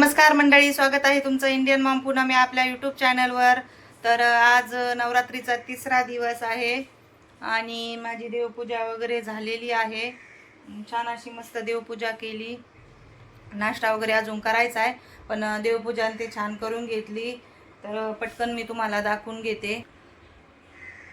नमस्कार मंडळी स्वागत आहे तुमचं इंडियन मॉम पुन्हा मी आपल्या यूट्यूब चॅनलवर तर आज नवरात्रीचा तिसरा दिवस आहे आणि माझी देवपूजा वगैरे झालेली आहे. छान अशी मस्त देवपूजा केली. नाश्ता वगैरे अजून करायचा आहे पण देवपूजा ते छान करून घेतली. तर पटकन मी तुम्हाला दाखवून घेते.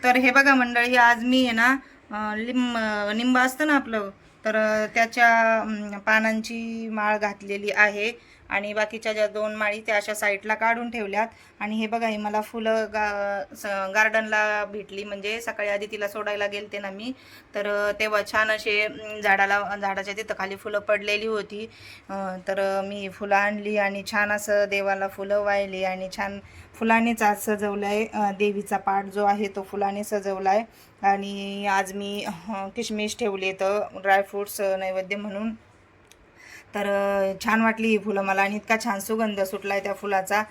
तर हे बघा मंडळी आज मी आहे ना लिंब निंब असतं ना आपलं तर त्याच्या पानांची माळ घातलेली आहे. आणि बाकीच्या ज्या दोन माळी त्या अशा साईडला काढून ठेवल्यात. आणि हे बघा ही मला फुलं गा स- गार्डनला भेटली. म्हणजे सकाळी आधी तिला सोडायला गेलते ना मी तर तेव्हा छान असे झाडाला झाडाच्या तिथं खाली फुलं पडलेली होती. तर मी फुलं आणली आणि छान असं देवाला फुलं वाहिली आणि छान फुलानेच आज सजवलं आहे देवीचा पाठ जो आहे तो फुलाने सजवला आहे आणि आज मी किशमिश ठेवले तर ड्रायफ्रूट्स नैवेद्य म्हणून. तर छान वाटली ही फुलं मला आणि इतका छान सुगंध सुटला आहे त्या फुलाचा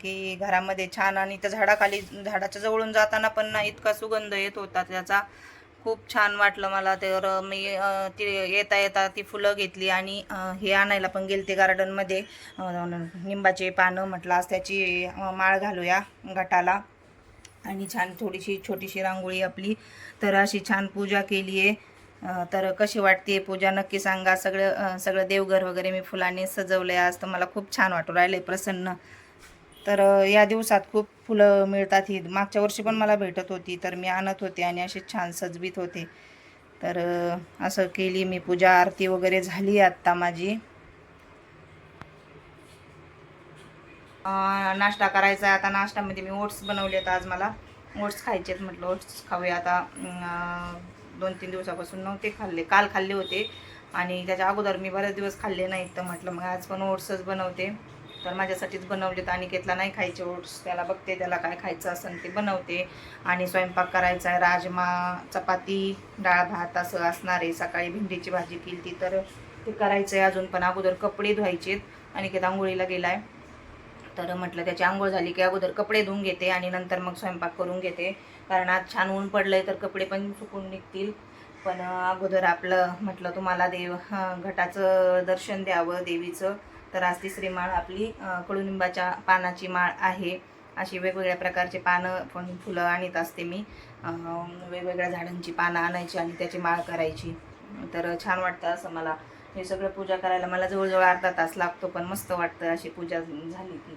की घरामध्ये छान आणि त्या झाडाखाली झाडाच्या जवळून जाताना पण ना इतका सुगंध येत होता त्याचा. खूप छान वाटलं मला. तर मी ती येता येता ती फुलं घेतली आणि हे आणायला पण गेलते गार्डनमध्ये. निंबाचे पानं म्हटलं आज त्याची माळ घालूया गटाला. आणि छान थोडीशी छोटीशी रांगोळी आपली. तर अशी छान पूजा केली आहे तर कशी वाटते पूजा? नक्की सांगा. सगळं सगळं देवघर वगैरे मी फुलांनी सजवलं आहे आज. तर मला खूप छान वाटू राहिले प्रसन्न. तर या दिवसात खूप फुलं मिळतात. ही मागच्या वर्षी पण मला भेटत होती. तर मी आणत होते आणि अशी छान सजवीत होते. तर असं केली मी पूजा. आरती वगैरे झाली आत्ता माझी. नाश्ता करायचा आहे. आता नाश्त्यामध्ये मी ओट्स बनवले आहेत आज मला. ओट्स खायचे आहेत म्हटलं. ओट्स खाऊया आता. दोन तीन दिवसापासून नव्हते खाल्ले. काल खाल्ले होते आणि त्याच्या अगोदर मी बरेच दिवस खाल्ले नाहीत तर म्हटलं मग आज पण ओट्सच बनवते. तर माझ्यासाठीच बनवलेत. आणि घेतला नाही खायचे ओट्स. त्याला बघते त्याला काय खायचं असेल ते बनवते. आणि स्वयंपाक करायचा आहे. राजमा चपाती डाळ भात असं असणार आहे. सकाळी भेंडीची भाजी केली ती तर ते करायचं आहे अजून पण अगोदर कपडे धुवायचेत. आणि की आंघोळीला आहे तर म्हटलं त्याची आंघोळ झाली की अगोदर कपडे धुवून घेते आणि नंतर मग स्वयंपाक करून घेते. कारण आज छान ऊन पडलंय तर कपडे पण सुकून निघतील. पण अगोदर आपलं म्हटलं तुम्हाला देव घटाचं दर्शन द्यावं देवीचं. तर आज तिसरी माळ आपली कडुनिंबाच्या पानाची माळ आहे. अशी वेगवेगळ्या प्रकारचे पानं पण फुलं आणत असते मी. वेगवेगळ्या झाडांची पानं आणायची आणि त्याची माळ करायची. तर छान वाटतं असं मला. हे सगळं पूजा करायला मला जवळजवळ अर्धा तास लागतो पण मस्त वाटतं अशी पूजा झाली की.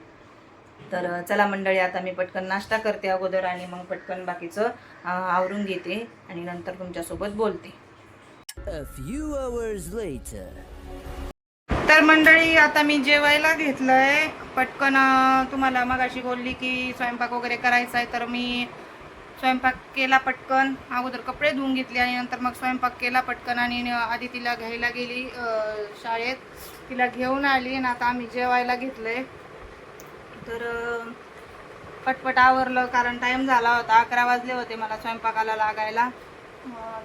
तर चला मंडळी आता मी पटकन नाश्ता करते अगोदर आणि मग पटकन बाकीचं आवरून घेते आणि नंतर तुमच्यासोबत बोलते. तर मंडळी आता मी जेवायला घेतलंय. पटकन तुम्हाला मगाशी बोलली की स्वयंपाक वगैरे करायचा आहे तर मी स्वयंपाक केला पटकन. अगोदर कपडे धुवून घेतले आणि नंतर मग स्वयंपाक केला पटकन आणि आधी तिला घ्यायला गेली शाळेत. तिला घेऊन आली आणि आता आम्ही जेवायला घेतलंय. तर पटपट आवरलं कारण टाईम झाला होता. अकरा वाजले होते मला स्वयंपाकाला लागायला.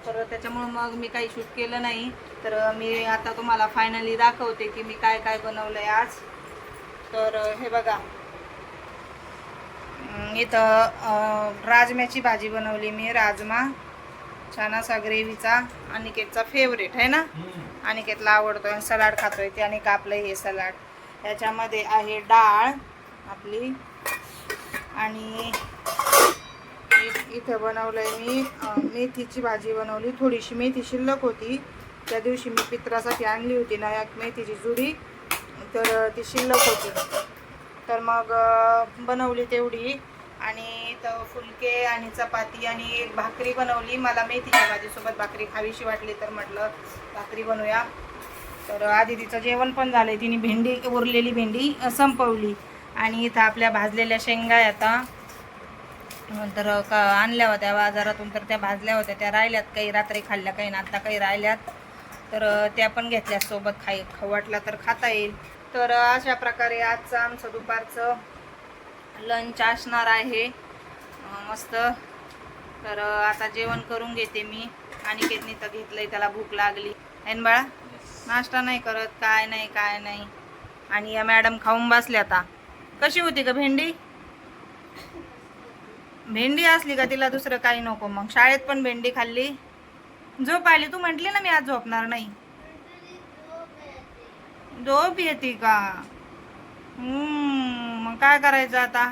तर त्याच्यामुळं मग मी काही शूट केलं नाही. तर मी आता तुम्हाला फायनली दाखवते की मी काय काय बनवलं आहे आज. तर हे बघा. इथं राजम्याची भाजी बनवली मी राजमा छान असा ग्रेव्हीचा अनिकेतचा फेवरेट आहे ना? अनिकेतला आवडतोय सलाड खातोय त्याने कापलं हे सलाड. याच्यामध्ये आहे डाळ आपली आणि इथं बनवलंय मी मेथीची भाजी बनवली. थोडीशी मेथी शिल्लक होती. त्या दिवशी मी पित्रासाठी आणली होती ना एक मेथीची जुडी. तर ती शिल्लक होती. तर मग बनवली तेवढी. आणि तर फुलके आणि चपाती आणि एक भाकरी बनवली. मला मेथीच्या भाजीसोबत भाकरी खावीशी वाटली तर म्हटलं भाकरी बनवूया. तर आधी तिचं जेवण पण झालंय. तिने भेंडी उरलेली भेंडी संपवली. आणि इथं आपल्या भाजलेल्या शेंगा आहे आता तर का आणल्या होत्या बाजारातून तर त्या भाजल्या होत्या. त्या राहिल्यात काही रात्री खाल्ल्या काही आता काही राहिल्यात. तर त्या पण घेतल्या सोबत खाई वाटला तर खाता येईल. तर अशा प्रकारे आजचं आमचं दुपारचं लंच असणार आहे. मस्त. तर आता जेवण करून घेते मी. आणि केतनी तर घेतलंय त्याला भूक लागली. ऐन बाळा नाश्ता नाही करत काय नाही काय नाही. आणि या मॅडम खाऊन बसल्या आता. कशी होती का भेंडी? भेंडी असली का तिला दुसरं काही नको मग? शाळेत पण भेंडी खाल्ली. झोप आली. तू म्हटली ना मी आज झोपणार नाही. झोप येते का? हम्म, मग काय करायचं आता?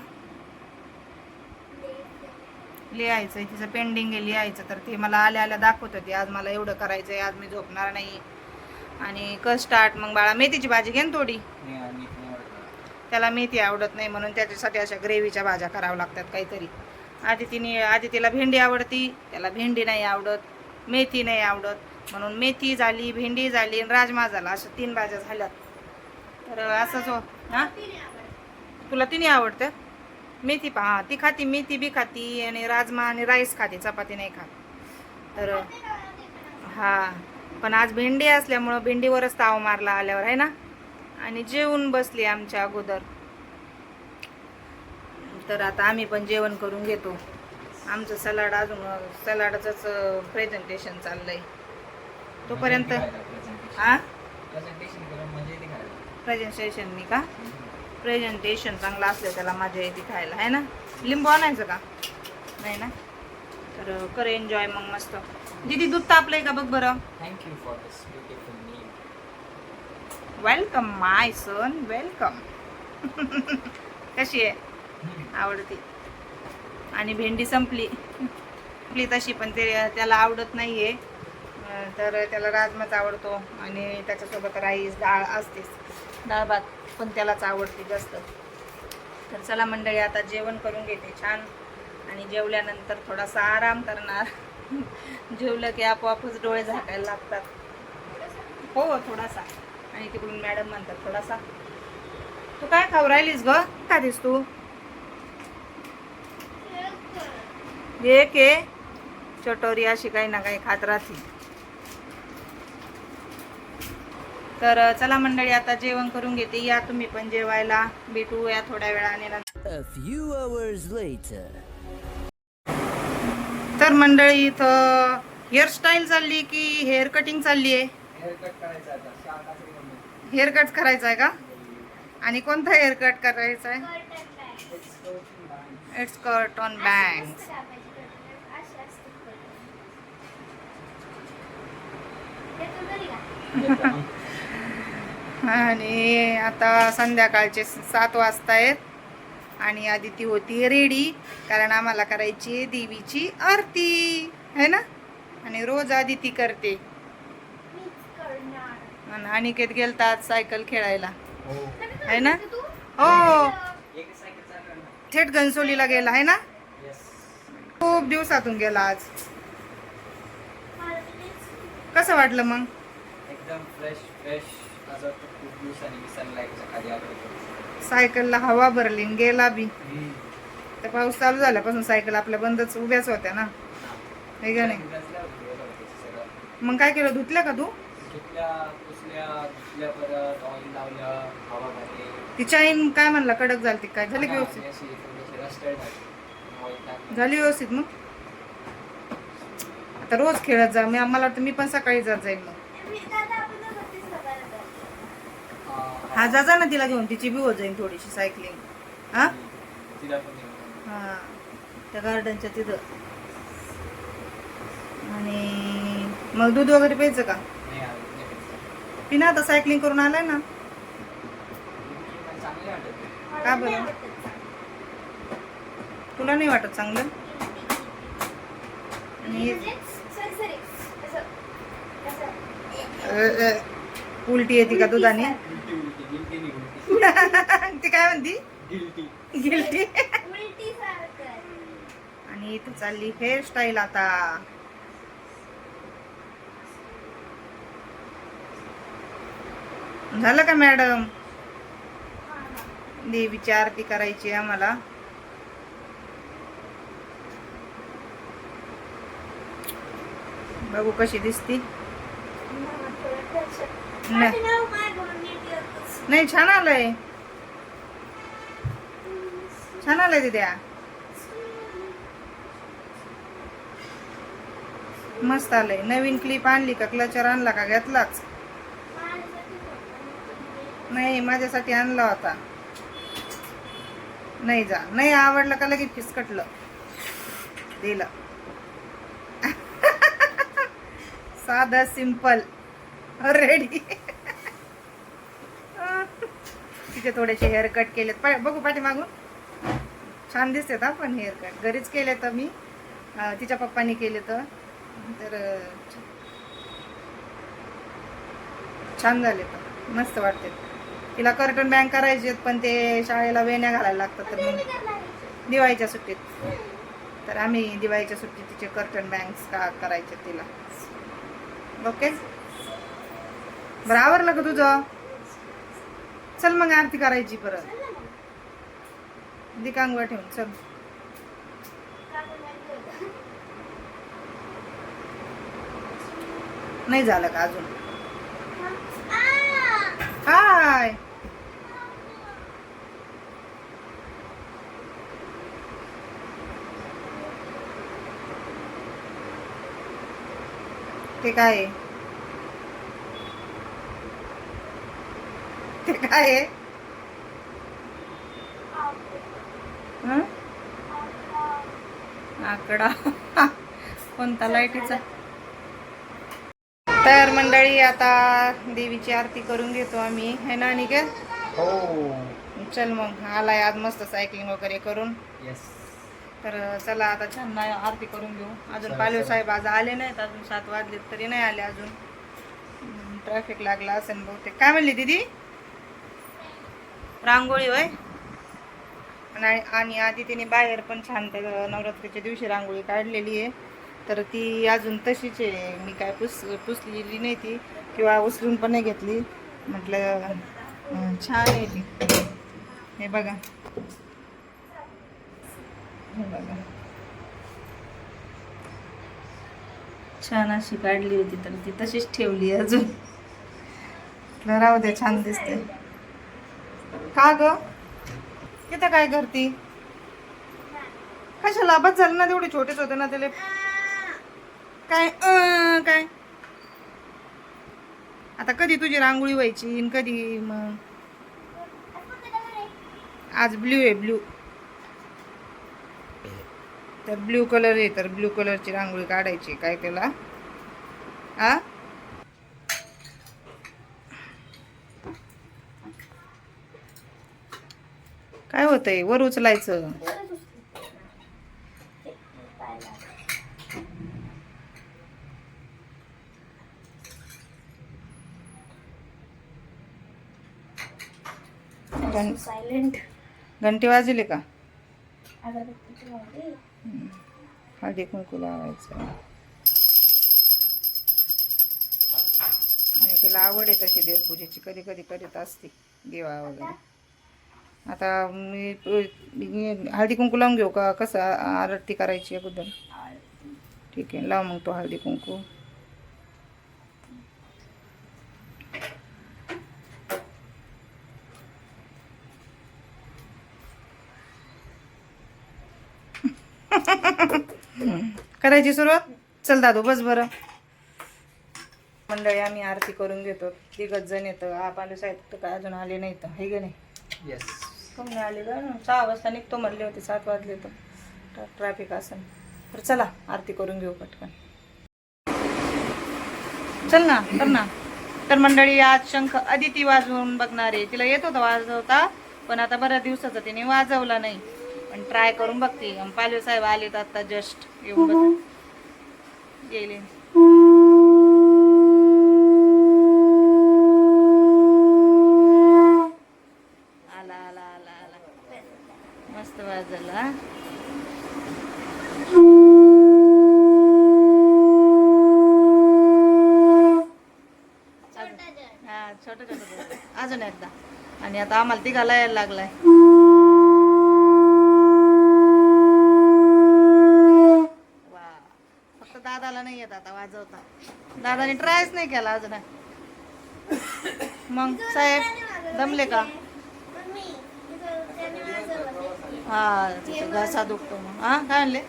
लिहायचं तिचं पेंडिंग आहे लिहायचं. तर ते मला आल्या आल्या दाखवत होती. आज मला एवढं करायचंय आज मी झोपणार नाही. आणि कस्टार्ट मग बाळा मेथीची भाजी घे ना थोडी. त्याला मेथी आवडत नाही म्हणून त्याच्यासाठी अशा ग्रेव्हीच्या भाज्या कराव्या लागतात काहीतरी. आधी तिने आधी तिला भेंडी आवडती. त्याला भेंडी नाही आवडत. मेथी नाही आवडत. म्हणून मेथी झाली भेंडी झाली आणि राजमा झाला. अशा तीन भाज्या झाल्यात तर असंच हो हां? तुला तिन्ही आवडतं? मेथी पहा हां ती खाती मेथी बी खाती आणि राजमा आणि राईस खाते चपाती नाही खात. तर हा पण आज भेंडी असल्यामुळं भेंडीवरच ताव मारला आल्यावर आहे ना? आणि जेवून बसली आमच्या अगोदर. तर आता आम्ही पण जेवण करून घेतो. आमचं सलाड अजून सलाडचंच प्रेझेंटेशन आहे तोपर्यंत हा प्रेझेंटेशननी का? प्रेझेंटेशन चांगलं असलं त्याला मजा येते खायला आहे ना? लिंबू आणायचं का? नाही ना? तर कर एन्जॉय मग मस्त. दीदी दूध तापलंय का बघ बरं? This beautiful meal. Welcome my son welcome कशी आहे? आवडते. आणि भेंडी संपली. संपली तशी पण ते त्याला आवडत नाही आहे तर त्याला राजमाच आवडतो आणि त्याच्यासोबत राईस डाळ असतेच. डाळ भात पण त्यालाच आवडते जास्त. तर चला मंडळी आता जेवण करून घेते छान. आणि जेवल्यानंतर थोडासा आराम करणार. जेवलं की आपोआपच डोळे झाकायला लागतात. हो थोडासा. आणि तिकडून मॅडम म्हणतात थोडासा. तू काय खाऊ राहिलीस ग? का दिस तू? एक आहे? चटोरी अशी काही ना काही खात राहते. तर चला मंडळी आता जेवण करून घेते. या तुम्ही पण जेवायला. भेटू या थोड्या वेळाने. तर मंडळी इथं हेअरस्टाईल चालली की हेअर कटिंग चालली आहे. हेअर कट करायचा आहे का? आणि कोणता हेअर कट करायचा आहे. इट्स कट ऑन बँक्स आणि आता संध्याकाळचे सात वाजता आहेत. आणि आदिती होती रेडी कारण आम्हाला करायची आहे देवीची आरती. है ना? आणि रोज आदिती करते. आणि अनिकेत गेलतात सायकल खेळायला. हो. है ना? हो. थेट घनसोलीला गेला आहे ना. खूप दिवसातून गेला आज. कसं वाटलं मग? एकदम फ्रेश फ्रेश सायकलला हवा भरली गेला बी. तर पाऊस चालू झाल्यापासून सायकल आपल्या बंदच उभ्याच होत्या ना. हे. का नाही. मग काय केलं? धुतल्या का तू? धुतल्या पुसल्या धुतल्या परत ऑइल लावलं हवा भरली. ती चाईन काय म्हणला? कडक झाली काय? झाली का व्यवस्थित? झाली. व्यवस्थित मग? आता रोज खेळत जा. मी मला वाटतं मी पण सकाळी जात जाईल मग. हा जा जा ना तिला घेऊन. तिची बी होत जाईल थोडीशी सायकलिंग हा? तिला पण घेऊन. हा त्या गार्डनच्या तिथं. आणि मग दूध वगैरे प्यायचं का? नाही आवडत, नाही आवडत. पिना आता सायकलिंग करून आलाय ना? मला चांगले वाटत का बरं? तुला नाही वाटत चांगलं? आणि अ, अ, उलटी येते का दुधाने? ती काय म्हणती? गिलटी गिल्टी आणि इथं चालली हेअरस्टाईल आता. झालं का मॅडम? देवीची आरती करायची आहे आम्हाला. बघू कशी दिसती. नाही छान आलंय. छान आलंय दिद्या. मस्त आलंय. नवीन क्लिप आणली का? क्लचर आणला का? घेतलाच. नाही माझ्यासाठी आणला होता. नाही जा. नाही आवडलं का लगेच फिसकटलं दिलं. साधं सिंपल रेडी तिचे थोडेसे हेअर कट केलेत. पा बघू पाठीमागून. छान दिसतात हा पण हेअर कट घरीच केले तर मी. तिच्या पप्पानी केले तर छान झाले तर मस्त वाटते तिला कर्टन बँक करायचे पण ते शाळेला वेण्या घालायला लागतात तर मग दिवाळीच्या सुट्टीत. तर आम्ही दिवाळीच्या सुट्टीत तिचे कर्टन बँक्स का करायचे तिला. ओके? बरं आवरलं का तुझं? चल मग आरती करायची परत. दिकांगवा ठेवून चल. नाही झालं का अजून? काय ते काय ते काय आहे? हं? आकडा. कोणता लाईटीचा? तर मंडळी आता देवीची आरती करून घेतो आम्ही. है ना अनिकेत? हो. चल मग आलाय आज मस्त सायकलिंग वगैरे करून. येस तर चला आता छान नाही आरती करून घेऊ. अजून पालवे. साहेब आज आले नाहीत. अजून सात वाजलेत तरी नाही आले अजून. ट्रॅफिक लागला असेल बहुतेक. काय म्हणली दीदी? रांगोळी होय? आणि आणि आधी तिने बाहेर पण छान नवरात्रीच्या दिवशी रांगोळी काढलेली आहे. तर ती अजून तशीच आहे. मी काय पुस पुसलेली नाही ती किंवा उचलून पण नाही घेतली. म्हटलं छान आहे ती. हे बघा. हे बघा. छान अशी काढली होती तर ती तशीच ठेवली आहे अजून. म्हटलं राहू दे छान दिसते का ग? तिथं काय करती? कशाला? बस झालं ना तेवढे छोटेच होते ना त्याला. काय? काय? आता कधी तुझी रांगोळी व्हायची कधी मग? आज ब्ल्यू आहे ब्ल्यू तर ब्ल्यू कलर आहे तर ब्ल्यू कलरची रांगोळी काढायची काय त्याला? आ? काय होतंय? वर उचलायचं. सायलेंट घंटी वाजली का? हळदी कुंकू लावायचं. आणि तिला आवड आहे तशी देवपूजेची. कधी कधी करीत असते. दिवा वगैरे. आता मी हळदी कुंकू लावून घेऊ का? कसं आरती करायची अगोदर? ठीक आहे लाव मग तो हळदी कुंकू. करायची सुरुवात? चल दादू बस बरं. मंडळी आम्ही आरती करून घेतो. तिघच जण येतं. आप आले साहेब तर काय अजून आले नाही तर हे गे नाही? येस कम आले का? सहा वाजता निघतो म्हणले होते सात वाजले तर. ट्रॅफिक असेल तर चला आरती करून घेऊ पटकन. चल ना कर ना. तर मंडळी आज शंख अदिती वाजवून बघणार. आहे तिला येत होता वाजवता पण आता बऱ्याच दिवसाचा तिने वाजवला नाही. पण ट्राय करून बघते. पालवे साहेब आलेत आता जस्ट येऊन बघ. गेले आला आला आला आला मस्त वाजला हा छोटं छोटं अजून एकदा आणि आता आम्हाला तिघाला यायला लागलाय. वा. फक्त दादाला नाही येत आता वाजवता. दादाने ट्रायच नाही केला अजून. मग साहेब दमले का? हा घसा दुखतो मग हा काय म्हणले?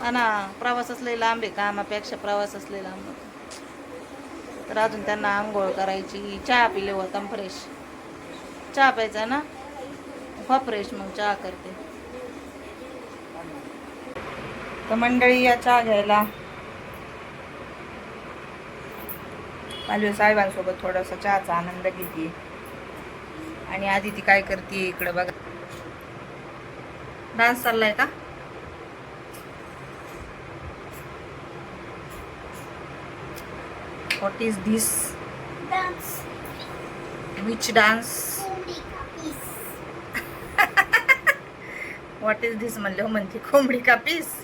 हा ना प्रवासच लई लांब आहे. कामापेक्षा प्रवासच लई लांब होतो. तर अजून त्यांना आंघोळ करायची चहा पिले होता फ्रेश चहा प्यायचा ना? हो फ्रेश मग चहा करते. तर मंडळी या चहा घ्यायला. पालवे साहेबांसोबत थोडासा चहाचा आनंद घेते. आणि आधी ती काय करते इकडं बघा. डान्स चाललाय का? What is this Dance. Which dance Only puppies. What is this म्हणलं? म्हणते कोंबडी का पीस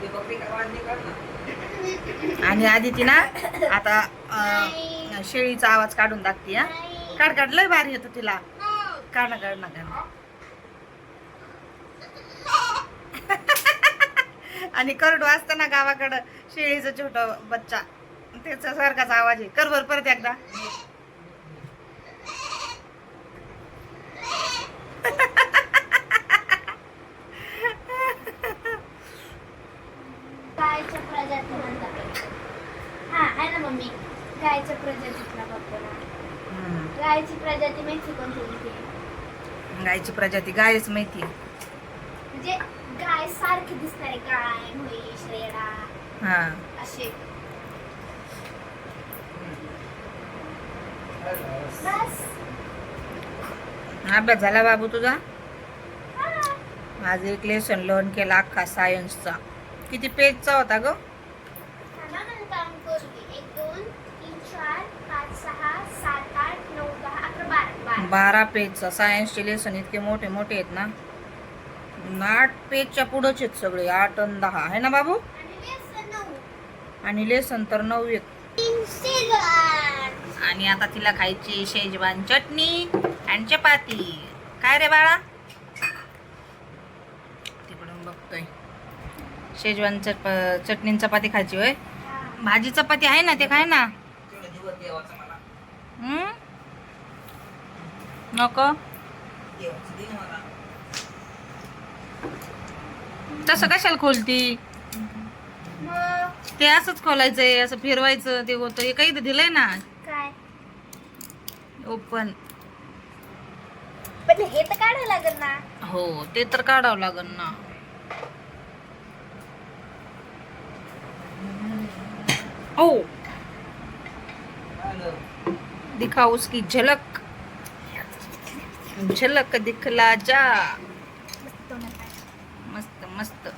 ते बकरी का आवाज नाही काढ ना आणि आधी ती ना आता शेळीचा आवाज काढून टाकते हा? काढ काढ लय भारी येतो तिला. काढ ना काढ ना काढ ना. आणि करडू असतं ना गावाकडं शेळीचं छोट बच्चा. त्याचा सारखाच आवाज आहे. कर बर परत एकदा. गायच्या हा प्रजातीतला बघतो. गायची प्रजाती माहिती कोणती गायची प्रजाती गायच माहिती म्हणजे गाय सारखी दिसणारी गाय म्हैस रेडा हा. असे बस. अभ्यास झाला बाबू तुझा? आज एक लेसन लर्न केला अख्खा सायन्सचा किती पेजचा होता ग? काम करू दे एक दोन तीन चार पाच सहा सात आठ नऊ दहा अकरा बारा बारा. बारा पेजचा सायन्सचे लेसन इतके मोठे मोठे आहेत ना. आठ पेजच्या पुढंच आहेत सगळे आठ आणि दहा. आहे ना बाबू? आणि लेसन तर नऊ एक आणि आता तिला खायची शेजवान चटणी आणि चपाती. काय रे बाळा? तिकडून बघतोय. शेजवान चप चटणी चपाती खायची होय? भाजी चपाती आहे ना ते खाय ना. नको? तसं कशाला खोलती? ते असंच खोलायचंय असं फिरवायचं ते होतं. हे काही तर दिलंय ना. काय? ओपन पण हे तर काढावं लागेल ना. हो ते तर काढावं लागल ना. ओ हॅलो दिखा उसकी झलक. झलक दिखला जा. मस्त.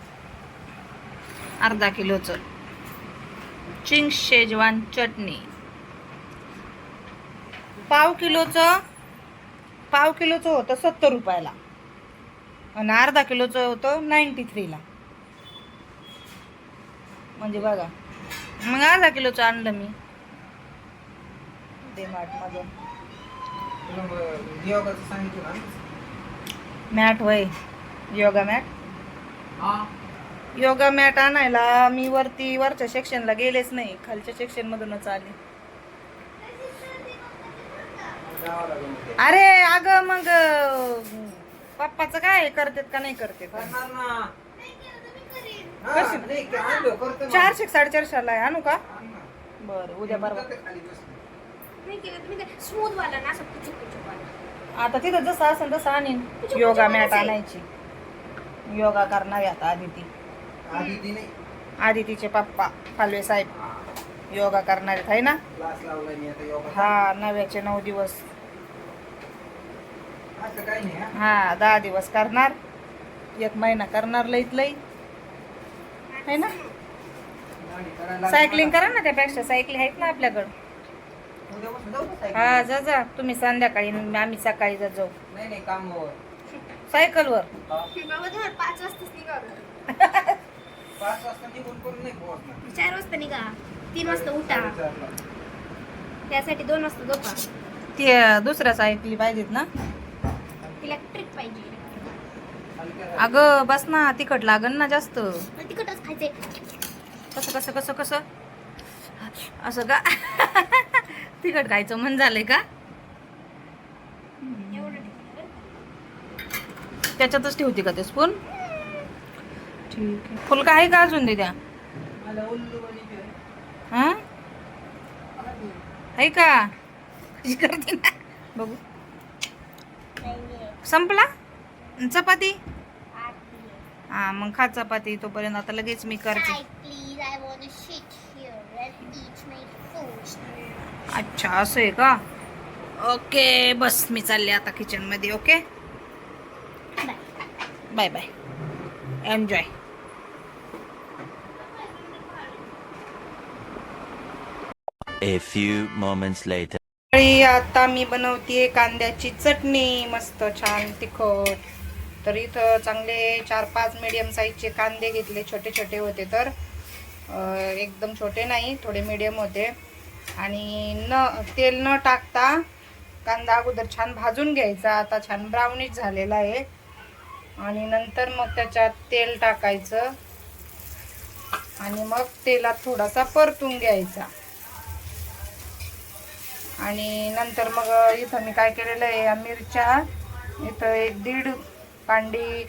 अर्धा किलोचं. चिंग शेजवान चटणी. पाव किलोचं पाव किलोचं होतं सत्तर रुपयाला. आणि अर्धा किलोचं होतं नाईन्टी थ्रीला म्हणजे बघा मग अर्धा किलोचं आणलं मी. मॅट वय. Yoga mat? योगा मॅट आणायला मी वरती वरच्या सेक्शनला गेलेच नाही. खालच्या सेक्शन मधूनच आले. अरे अगं मग पप्पाचं काय करतेत का नाही करते. चारशे साडेचारशेला आहे. आणू का. बरं उद्या बरोबर आता तिथं जसं असेल तसं आणीन. योगा मॅट आणायची. योगा करणार आता आदिती. नाही आदितीचे पप्पा फालवे साहेब. योगा करणार आहेत है ना? क्लास लावलाय मी आता योगा. हा नव्याचे नऊ दिवस. असं काही नाही हा. हा दहा दिवस करणार. एक महिना करणार लईत लई. है ना? गाडी करायला लागली सायकलिंग. करा ना त्यापेक्षा. सायकली आहेत ना आपल्याकडं. उद्यापासून जाऊ का हा? जा जा. तुम्ही संध्याकाळी आम्ही सकाळी जा जाऊ. नाही नाही कामावर. सायकलवर. हा. बाबा तुम्हाला पाच वाजताच निघा पाच वाजता निघून करून नाही पोहोचणार. चार वाजता निघा. तीन वाजता उठा. त्यासाठी दोन वाजता झोपा. ते दुसऱ्या सायकली पाहिजेत ना. इलेक्ट्रिक पाहिजे. अगं बस ना तिखट लागन ना जास्त. तिकटच खायचे कसं कसं कसं कसं? असं का? तिखट खायचं मन झालंय का एवढं तिखट बरं का? त्याच्यातच ठेवते का ते स्पून ठीक आहे. फुलका आहे का अजून वाली बी आहे. हा? का? कशी करते ना? बघू. संपला? चपाती. हा मग खा चपाती. तोपर्यंत आता लगेच मी करते. अच्छा असं आहे का? ओके बस मी चालले आता किचनमध्ये okay bye. Bye enjoy A few moments later. आता मी बनवतीये कांद्याची चटणी. मस्त छान तिखट. तर इथं चांगले चार पाच मीडियम साईजचे कांदे घेतले. छोटे छोटे होते तर. एकदम छोटे नाही थोडे मीडियम होते. आणि न तेल न टाकता कांदा अगोदर छान भाजून घ्यायचा. आता छान ब्राउनिश झालेला आहे. आणि नंतर मग त्याच्यात तेल टाकायचं. आणि मग तेलात थोडासा परतून घ्यायचा. आणि नंतर मग इथं मी काय केलेलं आहे या मिरच्या इथं एक दीड कांडी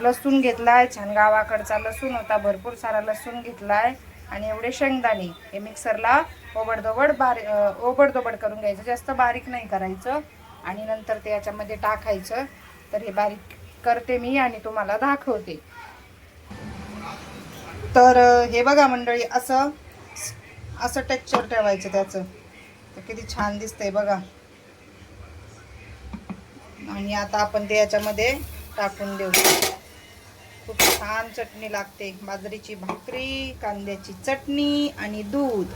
लसूण घेतला आहे छान गावाकडचा लसूण होता भरपूर सारा लसूण घेतला आहे आणि एवढे शेंगदाणे हे मिक्सरला ओबडधोबड बारी ओबडदोबड ओबडधोबड करून घ्यायचं. जास्त बारीक नाही करायचं. आणि नंतर ते याच्यामध्ये टाकायचं. तर हे बारीक करते मी आणि तुम्हाला दाखवते. तर हे बघा मंडळी असं असं टेक्चर ठेवायचं त्याचं. तर किती छान दिसतंय बघा. आणि आता आपण ते याच्यामध्ये टाकून देऊ. खूप छान चटणी लागते. बाजरीची भाकरी कांद्याची चटणी आणि दूध.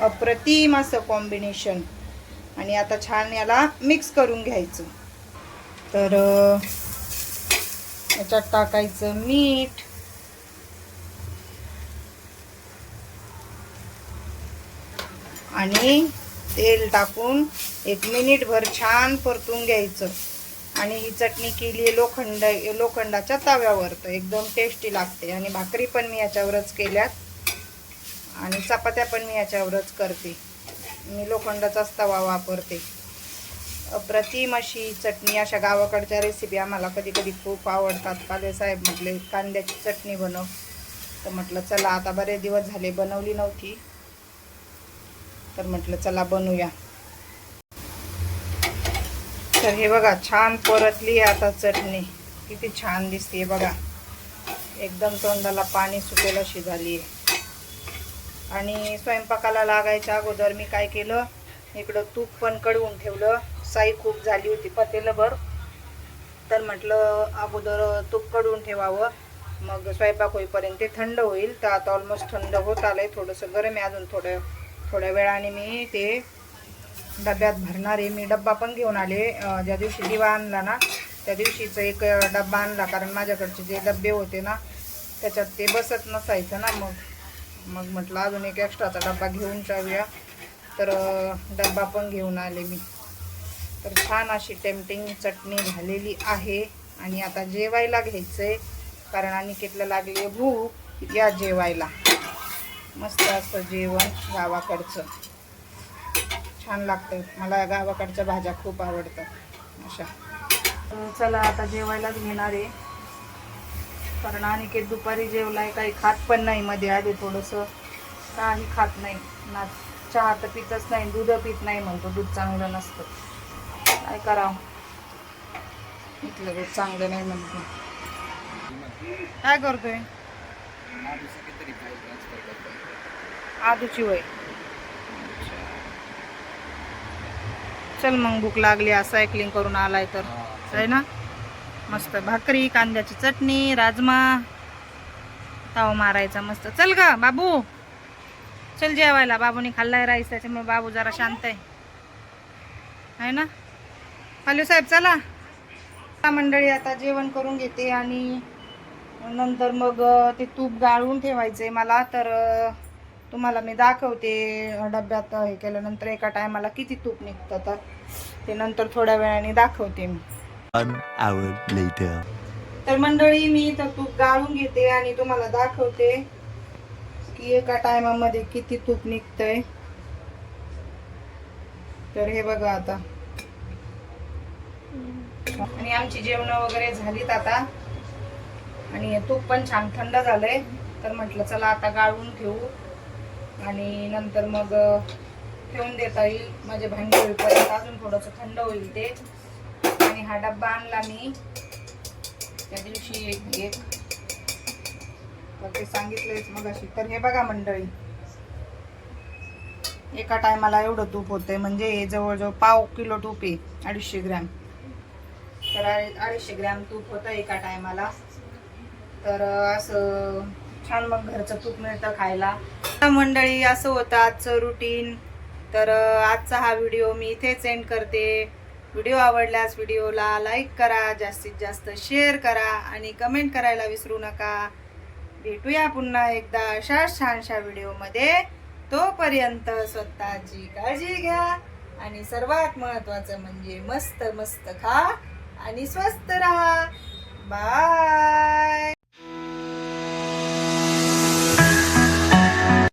अप्रतिम असं कॉम्बिनेशन आणि आता छान याला मिक्स करून घ्यायचं. तर याच्यात टाकायचं मीठ. आणि तेल टाकून एक मिनिटभर छान परतून घ्यायचं. आणि ही चटणी केली आहे लोखंड लोखंडाच्या तव्यावर. तर एकदम टेस्टी लागते. आणि भाकरी पण मी याच्यावरच केल्यात. आणि चपात्या पण मी याच्यावरच करते. मी लोखंडाचाच तवा वापरते. अप्रतिम अशी चटणी अशा गावाकडच्या रेसिपी आम्हाला कधी कधी खूप आवडतात. पाले साहेब म्हटले कांद्याची चटणी बनव. तर म्हटलं चला आता बरेच दिवस झाले बनवली नव्हती. तर म्हटलं चला बनवूया तर हे बघा छान परतली आहे आता चटणी. किती छान दिसते बघा. एकदम तोंडाला पाणी सुटेल अशी झाली आहे. आणि स्वयंपाकाला लागायच्या अगोदर मी काय केलं इकडं तूप पण कडवून ठेवलं. साई खूप झाली होती. पतेलभर तर म्हटलं अगोदर तूपकडून ठेवावं. मग स्वयंपाक होईपर्यंत ते थंड होईल. तर आता ऑलमोस्ट थंड होत आलं आहे थोडंसं गरम आहे अजून थोडं थोड्या वेळाने मी ते डब्यात भरणार आहे. मी डब्बा पण घेऊन आले. ज्या दिवशी दिवा आणला ना त्या दिवशीचं एक डब्बा आणला. कारण माझ्याकडचे जे डब्बे होते ना त्याच्यात ते बसत नसायचं ना मग. मग म्हटलं अजून एक एक्स्ट्राचा डब्बा घेऊन जाऊया. तर डब्बा पण घेऊन आले मी. तर छान अशी टेम्पटिंग चटणी झालेली आहे. आणि आता जेवायला घ्यायचं आहे कारण अनिकेतला लागली भूक. या जेवायला. मस्त असतं जेवण गावाकडचं. छान लागतं. मला गावाकडच्या भाज्या खूप आवडतात. अशा. तर चला आता जेवायलाच घेणार आहे. कारण अनिकेत दुपारी जेवलाय. काही खात पण नाही मध्ये आधी थोडंसं. काही खात नाही. ना चहा तर पितच नाही. दूध पित नाही म्हणतो. दूध चांगलं नसतं. काय करावं इथलं दूध चांगलं नाही म्हणतो काय करतोय? आधीची वय. चल मग भूक लागली आज सायकलिंग करून आलाय तर. आहे ना? मस्त. भाकरी कांद्याची चटणी राजमा. ताव मारायचा मस्त. चल ग बाबू. चल जेवायला. बाबूने खाल्लाय राईस त्याच्यामुळे बाबू जरा शांत आहे. आहे ना? हॅलो साहेब चला. मंडळी आता जेवण करून घेते आणि नंतर मग ते तूप गाळून ठेवायचंय मला. तर तुम्हाला मी दाखवते डब्यात हे केल्यानंतर एका टायमाला किती तूप निघतं तर. ते नंतर थोड्या वेळाने दाखवते मी. तर मंडळी मी इथं तूप गाळून घेते आणि तुम्हाला दाखवते की एका टायमामध्ये किती तूप निघतंय. तर हे बघा आता. आणि आमची जेवण वगैरे झालीत आता. आणि तूप पण छान थंड झालंय. तर म्हटलं चला आता गाळून ठेवू आणि नंतर मग ठेवून देता येईल माझे भांडे होईपर्यंत अजून थोडंसं थंड होईल ते. आणि हा डब्बा आणला मी. त्या दिवशी एक एक. तर ते सांगितलंयच मग अशी तर हे बघा मंडळी. एका टायमाला एवढं तूप होतंय. म्हणजे हे जवळजवळ पाव किलो तूप आहे. अडीचशे ग्रॅम. तर अडीचशे ग्रॅम तूप होतं एका टायमाला. तर असं छान मग घरचं तूप मिळतं खायला. तर मंडळी असं होतं आजचं रुटीन तर आजचा हा व्हिडिओ मी इथेच एंड करते. व्हिडिओ आवडल्यास व्हिडिओला लाईक करा जास्तीत जास्त शेअर करा आणि कमेंट करायला विसरू नका. भेटूया पुन्हा एकदा अशाच छानशा व्हिडिओमध्ये तोपर्यंत स्वतःची काळजी घ्या आणि सर्वात महत्त्वाचं म्हणजे मस्त मस्त खा. आणि स्वस्त राहा. बाय.